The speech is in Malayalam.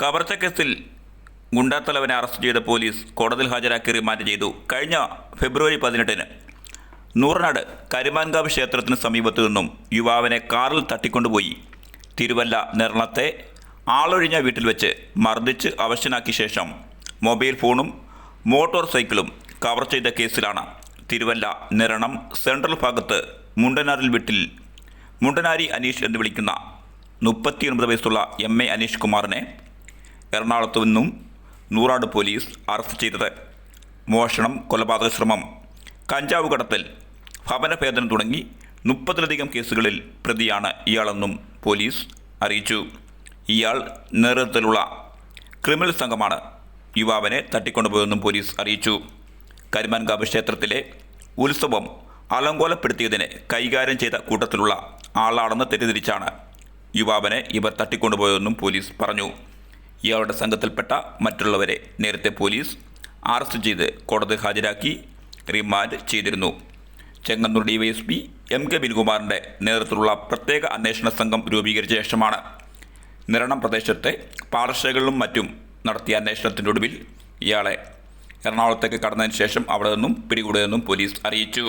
കവർച്ചക്കേസിൽ ഗുണ്ടാത്തലവനെ അറസ്റ്റ് ചെയ്ത പോലീസ് കോടതിയിൽ ഹാജരാക്കി റിമാൻഡ് ചെയ്തു. കഴിഞ്ഞ ഫെബ്രുവരി പതിനെട്ടിന് നൂറനാട് കരുമാൻകാവ് ക്ഷേത്രത്തിന് സമീപത്തു നിന്നും യുവാവിനെ കാറിൽ തട്ടിക്കൊണ്ടുപോയി. തിരുവല്ല നിർണത്തെ ആളൊഴിഞ്ഞ വീട്ടിൽ വെച്ച് മർദ്ദിച്ച് അവശനാക്കിയ ശേഷം മൊബൈൽ ഫോണും മോട്ടോർ സൈക്കിളും കവർ ചെയ്ത കേസിലാണ്. തിരുവല്ല നിരണം സെൻട്രൽ ഭാഗത്ത് മുണ്ടനാറിൽ വീട്ടിൽ മുണ്ടനാരി അനീഷ് എന്ന് വിളിക്കുന്ന മുപ്പത്തിയൊൻപത് വയസ്സുള്ള എം എ അനീഷ് കുമാറിനെ എറണാകുളത്തു നിന്നും നൂറാട് പോലീസ് അറസ്റ്റ് ചെയ്തത്. മോഷണം കൊലപാതക ശ്രമം. കഞ്ചാവ് കടത്തൽ ഭവനഭേദനം തുടങ്ങി മുപ്പതിലധികം കേസുകളിൽ പ്രതിയാണ് ഇയാളെന്നും പോലീസ് അറിയിച്ചു. ഇയാൾ നേതൃത്വത്തിലുള്ള ക്രിമിനൽ സംഘമാണ് യുവാവിനെ തട്ടിക്കൊണ്ടുപോയെന്നും പോലീസ് അറിയിച്ചു. കരിമാൻകാവ് ക്ഷേത്രത്തിലെ ഉത്സവം അലങ്കോലപ്പെടുത്തിയതിനെ കൈകാര്യം ചെയ്ത കൂട്ടത്തിലുള്ള ആളാണെന്ന് തെറ്റിദ്ധരിച്ചാണ് യുവാവിനെ ഇവർ തട്ടിക്കൊണ്ടുപോയതെന്നും പോലീസ് പറഞ്ഞു. ഇയാളുടെ സംഘത്തിൽപ്പെട്ട മറ്റുള്ളവരെ നേരത്തെ പോലീസ് അറസ്റ്റ് ചെയ്ത് കോടതി ഹാജരാക്കി റിമാൻഡ് ചെയ്തിരുന്നു. ചെങ്ങന്നൂർ ഡിവൈഎസ്പി എം കെ ബിനുകുമാറിന്റെ നേതൃത്വത്തിലുള്ള പ്രത്യേക അന്വേഷണ സംഘം രൂപീകരിച്ച ശേഷമാണ് നിരണം പ്രദേശത്തെ പാടശേഖകളിലും മറ്റും നടത്തിയ അന്വേഷണത്തിന്റെ ഒടുവിൽ ഇയാളെ എറണാകുളത്തേക്ക് കടന്നതിന് ശേഷം അവിടെ നിന്നും പിടികൂടിയതെന്നും പോലീസ് അറിയിച്ചു.